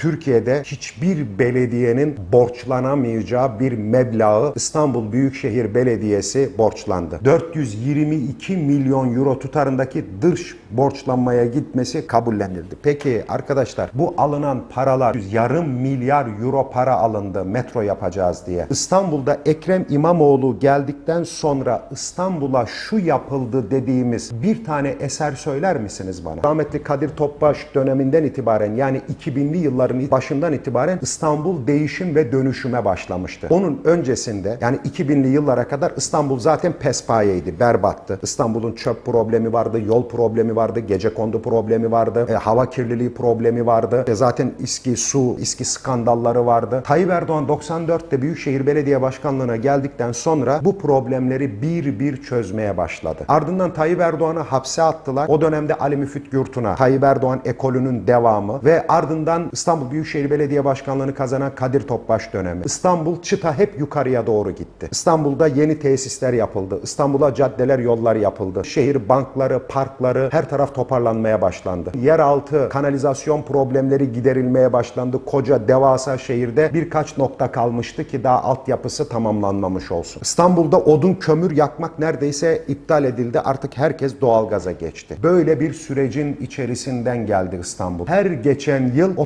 Türkiye'de hiçbir belediyenin borçlanamayacağı bir meblağı İstanbul Büyükşehir Belediyesi borçlandı. 422 milyon euro tutarındaki dış borçlanmaya gitmesi kabullenildi. Peki arkadaşlar bu alınan paralar yarım milyar euro para alındı metro yapacağız diye. İstanbul'da Ekrem İmamoğlu geldikten sonra İstanbul'a şu yapıldı dediğimiz bir tane eser söyler misiniz bana? Rahmetli Kadir Topbaş döneminden itibaren yani 2000'li yılların başından itibaren İstanbul değişim ve dönüşüme başlamıştı. Onun öncesinde yani 2000'li yıllara kadar İstanbul zaten pespayeydi, berbattı. İstanbul'un çöp problemi vardı, yol problemi vardı, gece kondu problemi vardı, e, hava kirliliği problemi vardı. E, zaten İSKİ su, İSKİ skandalları vardı. Tayyip Erdoğan 94'te Büyükşehir Belediye Başkanlığı'na geldikten sonra bu problemleri bir bir çözmeye başladı. Ardından Tayyip Erdoğan'ı hapse attılar. O dönemde Ali Müfit Gürtun'a Tayyip Erdoğan ekolünün devamı ve ardından İstanbul Büyükşehir Belediye Başkanlığı'nı kazanan Kadir Topbaş dönemi. İstanbul çıta hep yukarıya doğru gitti. İstanbul'da yeni tesisler yapıldı. İstanbul'a caddeler, yollar yapıldı. Şehir bankları, parkları her taraf toparlanmaya başlandı. Yeraltı kanalizasyon problemleri giderilmeye başlandı. Koca devasa şehirde birkaç nokta kalmıştı ki daha altyapısı tamamlanmamış olsun. İstanbul'da odun kömür yakmak neredeyse iptal edildi. Artık herkes doğalgaza geçti. Böyle bir sürecin içerisinden geldi İstanbul. Her geçen yıl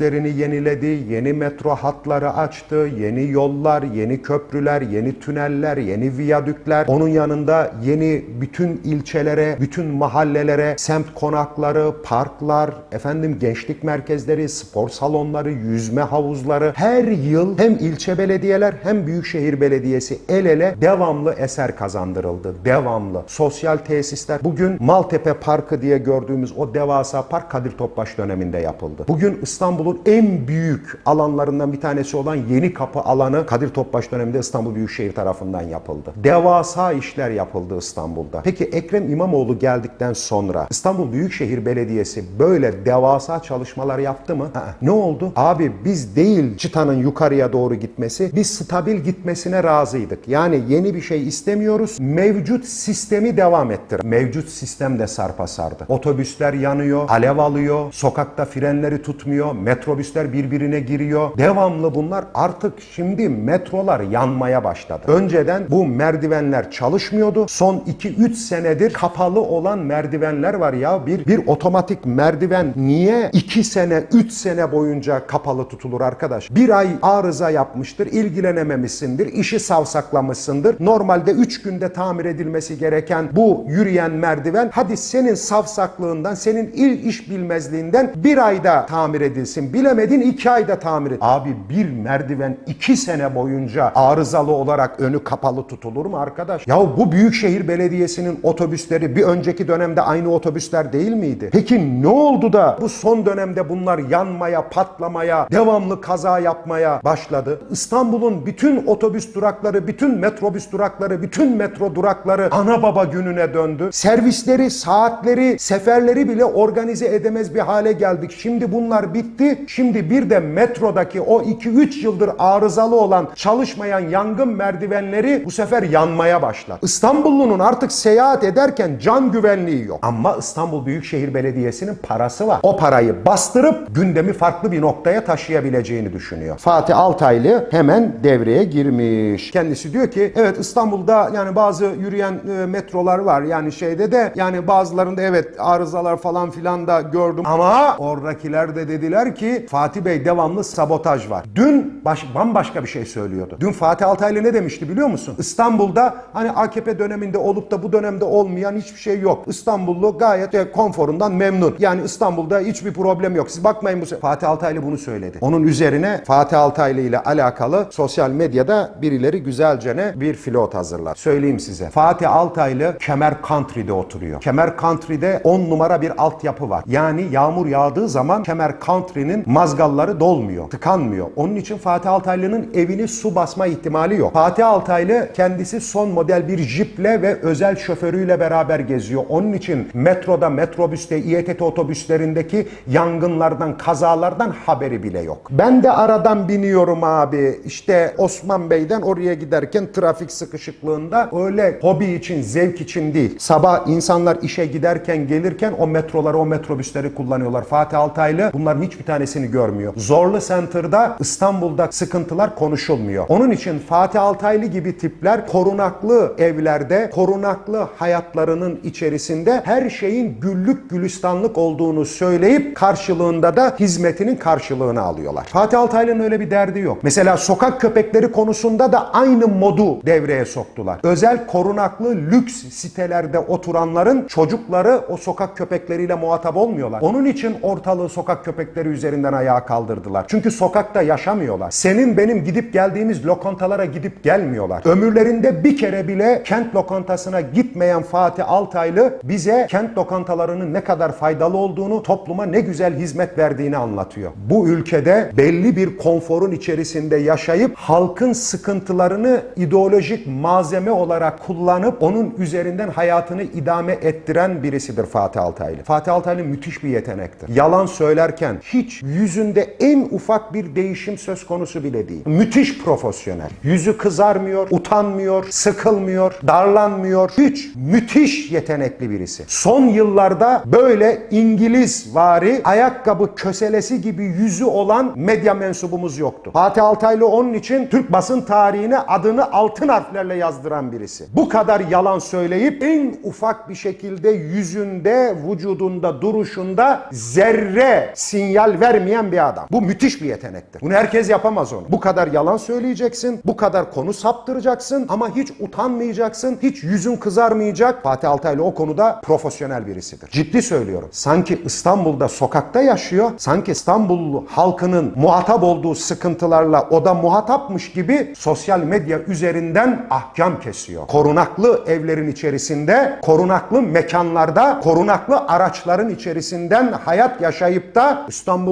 otobüslerini yeniledi, yeni metro hatları açtı, yeni yollar, yeni köprüler, yeni tüneller, yeni viyadükler. Onun yanında yeni bütün ilçelere, bütün mahallelere semt konakları, parklar, efendim gençlik merkezleri, spor salonları, yüzme havuzları her yıl hem ilçe belediyeler hem büyükşehir belediyesi el ele devamlı eser kazandırıldı. Devamlı. Sosyal tesisler. Bugün Maltepe Parkı diye gördüğümüz o devasa park Kadir Topbaş döneminde yapıldı. Bugün İstanbul'un en büyük alanlarından bir tanesi olan Yeni Kapı alanı Kadir Topbaş döneminde İstanbul Büyükşehir tarafından yapıldı. Devasa işler yapıldı İstanbul'da. Peki Ekrem İmamoğlu geldikten sonra İstanbul Büyükşehir Belediyesi böyle devasa çalışmalar yaptı mı? Aa, ne oldu? Abi biz değil çıtanın yukarıya doğru gitmesi, biz stabil gitmesine razıydık. Yani yeni bir şey istemiyoruz. Mevcut sistemi devam ettir. Mevcut sistem de sarpa sardı. Otobüsler yanıyor, alev alıyor, sokakta frenleri tutmuyor, metrobüsler birbirine giriyor. Devamlı bunlar artık şimdi metrolar yanmaya başladı. Önceden bu merdivenler çalışmıyordu. Son 2-3 senedir kapalı olan merdivenler var ya. Bir, bir otomatik merdiven niye 2 sene, 3 sene boyunca kapalı tutulur arkadaş? Bir ay arıza yapmıştır, ilgilenememişsindir, işi savsaklamışsındır. Normalde 3 günde tamir edilmesi gereken bu yürüyen merdiven hadi senin savsaklığından, senin il iş bilmezliğinden bir ayda tamir edilsin. Bilemedin 2 ayda tamir et. Abi bir merdiven 2 sene boyunca arızalı olarak önü kapalı tutulur mu arkadaş? Ya bu Büyükşehir Belediyesi'nin otobüsleri bir önceki dönemde aynı otobüsler değil miydi? Peki ne oldu da bu son dönemde bunlar yanmaya, patlamaya, devamlı kaza yapmaya başladı? İstanbul'un bütün otobüs durakları, bütün metrobüs durakları, bütün metro durakları ana baba gününe döndü. Servisleri, saatleri, seferleri bile organize edemez bir hale geldik. Şimdi bunlar bitti. Şimdi bir de metrodaki o 2-3 yıldır arızalı olan çalışmayan yangın merdivenleri bu sefer yanmaya başladı. İstanbullunun artık seyahat ederken can güvenliği yok. Ama İstanbul Büyükşehir Belediyesi'nin parası var. O parayı bastırıp gündemi farklı bir noktaya taşıyabileceğini düşünüyor. Fatih Altaylı hemen devreye girmiş. Kendisi diyor ki evet İstanbul'da yani bazı yürüyen e, metrolar var. Yani şeyde de yani bazılarında evet arızalar falan filan da gördüm. Ama oradakiler de dediler ki Fatih Bey devamlı sabotaj var. Dün baş, bambaşka bir şey söylüyordu. Dün Fatih Altaylı ne demişti biliyor musun? İstanbul'da hani AKP döneminde olup da bu dönemde olmayan hiçbir şey yok. İstanbullu gayet e, konforundan memnun. Yani İstanbul'da hiçbir problem yok. Siz bakmayın bu Fatih Altaylı bunu söyledi. Onun üzerine Fatih Altaylı ile alakalı sosyal medyada birileri güzelcene bir filot hazırlar. Söyleyeyim size. Fatih Altaylı Kemer Country'de oturuyor. Kemer Country'de 10 numara bir altyapı var. Yani yağmur yağdığı zaman Kemer Country'nin mazgalları dolmuyor, tıkanmıyor. Onun için Fatih Altaylı'nın evini su basma ihtimali yok. Fatih Altaylı kendisi son model bir jiple ve özel şoförüyle beraber geziyor. Onun için metroda, metrobüste, İETT otobüslerindeki yangınlardan, kazalardan haberi bile yok. Ben de aradan biniyorum abi. İşte Osman Bey'den oraya giderken trafik sıkışıklığında öyle hobi için, zevk için değil. Sabah insanlar işe giderken, gelirken o metroları, o metrobüsleri kullanıyorlar. Fatih Altaylı bunların hiçbir tane tanesini görmüyor. Zorlu Center'da İstanbul'da sıkıntılar konuşulmuyor. Onun için Fatih Altaylı gibi tipler korunaklı evlerde, korunaklı hayatlarının içerisinde her şeyin güllük gülistanlık olduğunu söyleyip karşılığında da hizmetinin karşılığını alıyorlar. Fatih Altaylı'nın öyle bir derdi yok. Mesela sokak köpekleri konusunda da aynı modu devreye soktular. Özel korunaklı lüks sitelerde oturanların çocukları o sokak köpekleriyle muhatap olmuyorlar. Onun için ortalığı sokak köpekleri üzerinden ayağa kaldırdılar. Çünkü sokakta yaşamıyorlar. Senin benim gidip geldiğimiz lokantalara gidip gelmiyorlar. Ömürlerinde bir kere bile kent lokantasına gitmeyen Fatih Altaylı bize kent lokantalarının ne kadar faydalı olduğunu, topluma ne güzel hizmet verdiğini anlatıyor. Bu ülkede belli bir konforun içerisinde yaşayıp halkın sıkıntılarını ideolojik malzeme olarak kullanıp onun üzerinden hayatını idame ettiren birisidir Fatih Altaylı. Fatih Altaylı müthiş bir yetenektir. Yalan söylerken hiç yüzünde en ufak bir değişim söz konusu bile değil. Müthiş profesyonel. Yüzü kızarmıyor, utanmıyor, sıkılmıyor, darlanmıyor. Hiç müthiş yetenekli birisi. Son yıllarda böyle İngiliz vari ayakkabı köselesi gibi yüzü olan medya mensubumuz yoktu. Fatih Altaylı onun için Türk basın tarihine adını altın harflerle yazdıran birisi. Bu kadar yalan söyleyip en ufak bir şekilde yüzünde, vücudunda, duruşunda zerre sinyal vermeyen bir adam. Bu müthiş bir yetenektir. Bunu herkes yapamaz onu. Bu kadar yalan söyleyeceksin, bu kadar konu saptıracaksın ama hiç utanmayacaksın, hiç yüzün kızarmayacak. Fatih Altaylı o konuda profesyonel birisidir. Ciddi söylüyorum. Sanki İstanbul'da sokakta yaşıyor, sanki İstanbul halkının muhatap olduğu sıkıntılarla o da muhatapmış gibi sosyal medya üzerinden ahkam kesiyor. Korunaklı evlerin içerisinde, korunaklı mekanlarda, korunaklı araçların içerisinden hayat yaşayıp da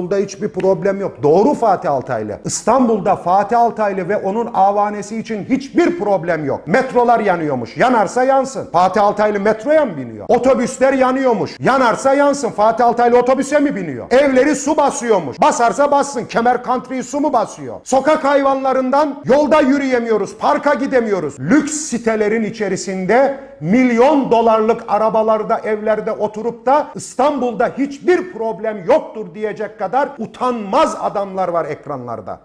İstanbul'da hiçbir problem yok. Doğru Fatih Altaylı. İstanbul'da Fatih Altaylı ve onun avanesi için hiçbir problem yok. Metrolar yanıyormuş. Yanarsa yansın. Fatih Altaylı metroya mı biniyor? Otobüsler yanıyormuş. Yanarsa yansın. Fatih Altaylı otobüse mi biniyor? Evleri su basıyormuş. Basarsa bassın. Kemer Country'yi su mu basıyor? Sokak hayvanlarından yolda yürüyemiyoruz. Parka gidemiyoruz. Lüks sitelerin içerisinde milyon dolarlık arabalarda, evlerde oturup da İstanbul'da hiçbir problem yoktur diyecek kadar utanmaz adamlar var ekranlarda.